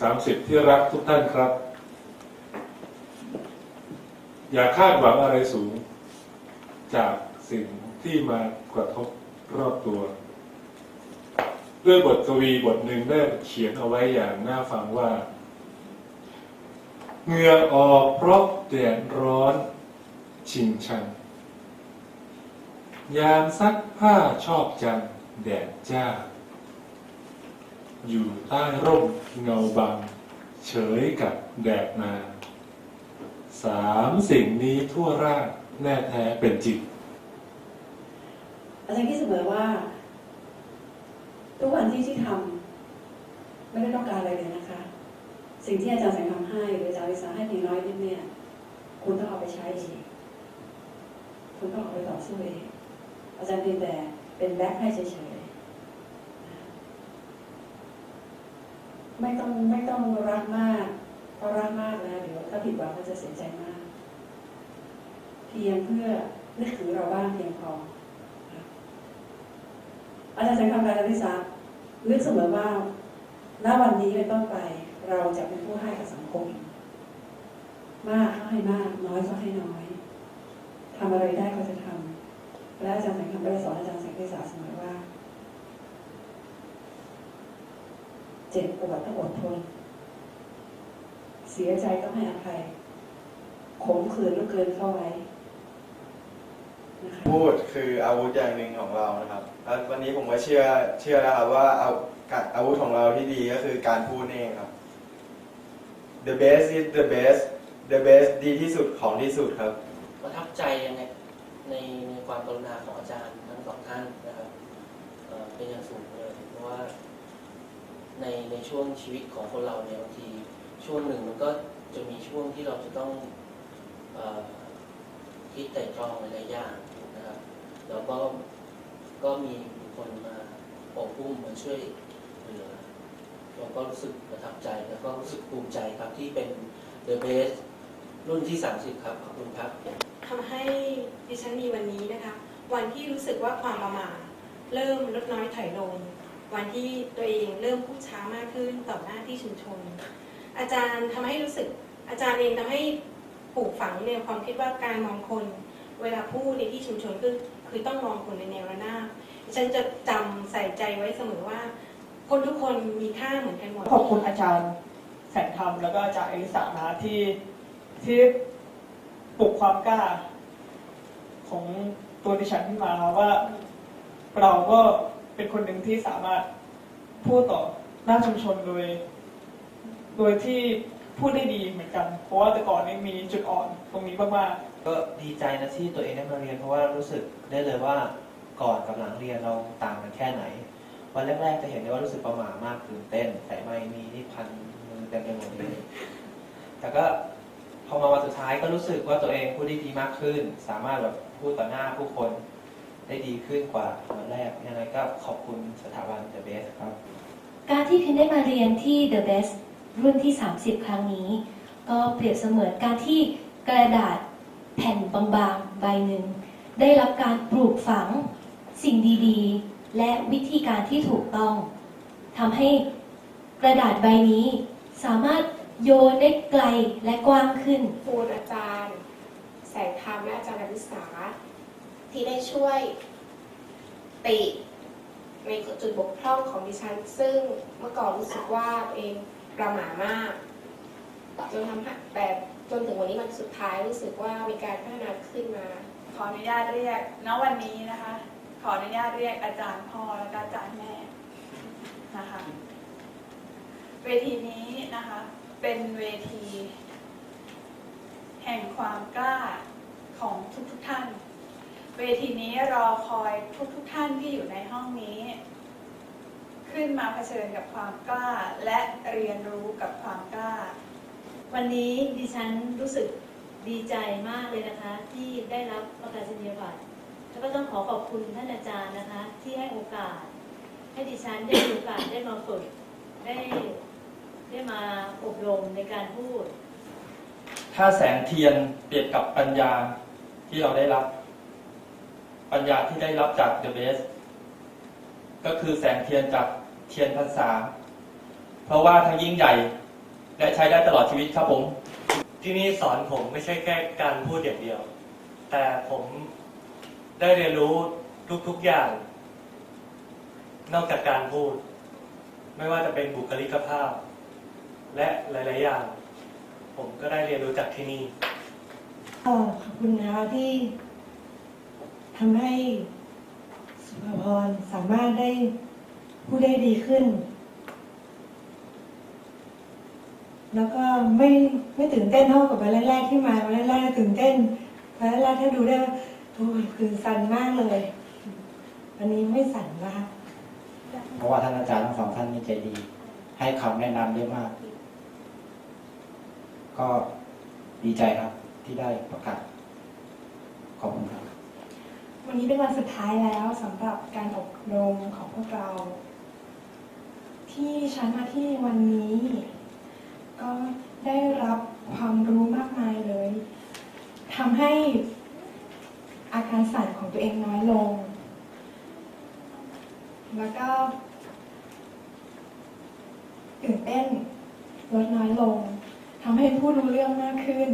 สามสิบที่รักทุกท่านครับ อย่าคาดหวังอะไรสูง จากสิ่งที่มากระทบรอบตัว ด้วยบทกวีบทหนึ่งได้เขียนเอาไว้อย่างน่าฟังว่าเหงื่อออกเพราะแดดร้อน ชิงชัง ยามซักผ้าชอบจัง แดดจ้า อยู่ใต้ร่มเงาบัง เฉยกับแดดมาสามสิ่งนี้ทั่วร่างแน่แท้เป็นจริงอาจารย์คิดเสมอว่า ทุกวันที่ที่ทำไม่ได้ต้องการอะไรเลยนะคะ สิ่งที่อาจารย์แสงทำให้หรืออาจารย์วิสาให้เพียงน้อยนิดเนี่ยคุณต้องเอาไปใช้เองคุณต้องเอาไปต่อสู้เองอาจารย์เพียงแต่เป็นแบ็คให้เฉยๆ ไม่ต้องไม่ต้องรักมากเพราะรักมากแล้วเดี๋ยวถ้าผิดหวังก็จะเสียใจมาก เพียงเพื่อนึกถึงเราบ้างเพียงพออาจารย์แสงทำการวิสานึกเสมอว่าณวันนี้เป็นต้นไป เราจะเป็นผู้ให้กับสังคม มากก็ให้มาก น้อยก็ให้น้อยทำอะไรได้ก็จะทำและอาจารย์แสงทำก็ได้สอนอาจารย์แสงวิสาเสมอว่า เจ็บปวดต้องอดทน เสียใจต้องให้อภัยขมขื่นลูกเกินเข้าไว้นะคะพูดคืออาวุธอย่างหนึ่งของเรานะครับแล้ววันนี้ผมก็เชื่อเชื่อแล้วครับว่าเอาอาวุธของเราที่ดีก็คือการพูดนี่เองครับ the best is the best the best ดีที่สุดของที่สุดครับ ประทับใจในในในความกรุณาของอาจารย์ทั้งสองท่านนะครับเอ่อเป็นอย่างสูงเลยเพราะว่า ในในช่วงชีวิตของคนเราเนี่ยบางทีช่วงหนึ่งมันก็จะมีช่วงที่เราจะต้องอคิดแต่ตรองหลายอย่างนะครับแล้วก็ก็มีคนมาปกอุ้มมาช่วยเหลือเราก็รู้สึกประทับใจแล้วก็รู้สึกภูมิใจครับที่เป็น The Best รุ่นที่ 30 ครับ ขอบคุณครับทำให้ดิฉันมีวันนี้นะคะ วันที่รู้สึกว่าความประมาทเริ่มลดน้อยถอยลง วันที่ตัวเองเริ่มพูดช้ามากขึ้นต่อหน้าที่ชุมชน อาจารย์ทำให้รู้สึก อาจารย์เองทำให้ปลูกฝังในวความคิดว่าการมองคน เวลาพูดในที่ชุมชนคือคือต้องมองคนในแนวระนาบฉันจะจำใส่ใจไว้เสมอว่า คนทุกคนมีค่าเหมือนกันหมดขอบคุณอาจารย์แสงธรรมแล้วก็อาจารย์อริสานะที่ที่ปลุกความกล้า ของตัวดิฉันขึ้นมาว่าเราก็ เป็นคนหนึ่งที่สามารถพูดต่อหน้าชุมชนโดย โดยที่พูดได้ดีเหมือนกัน เพราะว่าแต่ก่อนนี้มีจุดอ่อนตรงนี้มากๆก็ดีใจนะที่ตัวเองได้มาเรียน เพราะว่ารู้สึกได้เลยว่าก่อนกับหลังเรียนเราต่างกันแค่ไหน วันแรกๆจะเห็นได้ว่ารู้สึกประหม่ามากตื่นเต้นสายไม้มีที่พันมือเต็มไปหมดเลย แต่ก็พอมาวันสุดท้ายก็รู้สึกว่าตัวเองพูดได้ดีมากขึ้น สามารถแบบพูดต่อหน้าผู้คน ได้ดีขึ้นกว่าวันแรกยังไงก็ขอบคุณสถาบัน The Best ครับ การที่พินได้มาเรียนที่ The Best รุ่นที่ 30 ครั้งนี้ ก็เปรียบเสมือนการที่กระดาษแผ่นบางๆ ใบหนึ่ง ได้รับการปลูกฝังสิ่งดีๆ และวิธีการที่ถูกต้องทำให้กระดาษใบนี้ สามารถโยนได้ไกลและกว้างขึ้น ครูอาจารย์ แสงธรรมและอาจารย์อวิสา ที่ได้ช่วยติในจุดบกพร่องของดิฉัน ซึ่งเมื่อก่อนรู้สึกว่าเองประหม่ามากจนทำให้แต่จนถึงวันนี้มันสุดท้ายรู้สึกว่ามีการพัฒนาขึ้นมา ขออนุญาตเรียกณวันนี้นะคะ ขออนุญาตเรียกอาจารย์พ่อและก็อาจารย์แม่นะคะเวทีนี้นะคะเป็นเวที แห่งความกล้าของทุกทุกๆท่าน เวทีนี้รอคอยทุกทุกท่านที่อยู่ในห้องนี้ ขึ้นมาเผชิญกับความกล้าและเรียนรู้กับความกล้า วันนี้ดิฉันรู้สึกดีใจมากเลยนะคะ ที่ได้รับประกาศนียบัตรแล้วก็ต้องขอขอบคุณท่านอาจารย์นะคะ ที่ให้โอกาส ให้ดิฉันได้มีโอกาสได้มาฝึกได้ได้มาอบรมในการพูด ถ้าแสงเทียนเปรียบกับปัญญาที่เราได้รับ ปัญญาที่ได้รับจาก The Best ก็คือแสงเทียนจากเทียนพรรษา เพราะว่าทั้งยิ่งใหญ่ และใช้ได้ตลอดชีวิตครับผม ที่นี่สอนผมไม่ใช่แค่การพูดอย่างเดียว แต่ผมได้เรียนรู้ทุกๆอย่าง นอกจากการพูด ไม่ว่าจะเป็นบุคลิกภาพ และหลายๆอย่าง ผมก็ได้เรียนรู้จากที่นี่ก็ขอบคุณนะคะที่ ทำให้สุภาพรสามารถได้พูดได้ดีขึ้น แล้วก็ไม่ไม่ตื่นเต้นเท่ากับวันแรกๆที่มาวันแรกๆตื่นเต้นวันแรกๆถ้าดูได้โอ้ยคือสั่นมากเลยวันนี้ไม่สั่นนะคะเพราะว่าท่านอาจารย์ทั้งสองท่านนี่ใจดี ให้คำแนะนำเยอะมาก ก็ดีใจครับที่ได้ประกาศขอบคุณครับ วันนี้เป็นวันสุดท้ายแล้วสำหรับการอบรมของพวกเรา ที่ฉันมาที่วันนี้ ก็ได้รับความรู้มากมายเลยทำให้อาการสั่นของตัวเองน้อยลง แล้วก็ตื่นเต้นลดน้อยลงทำให้พูดรู้เรื่องมากขึ้น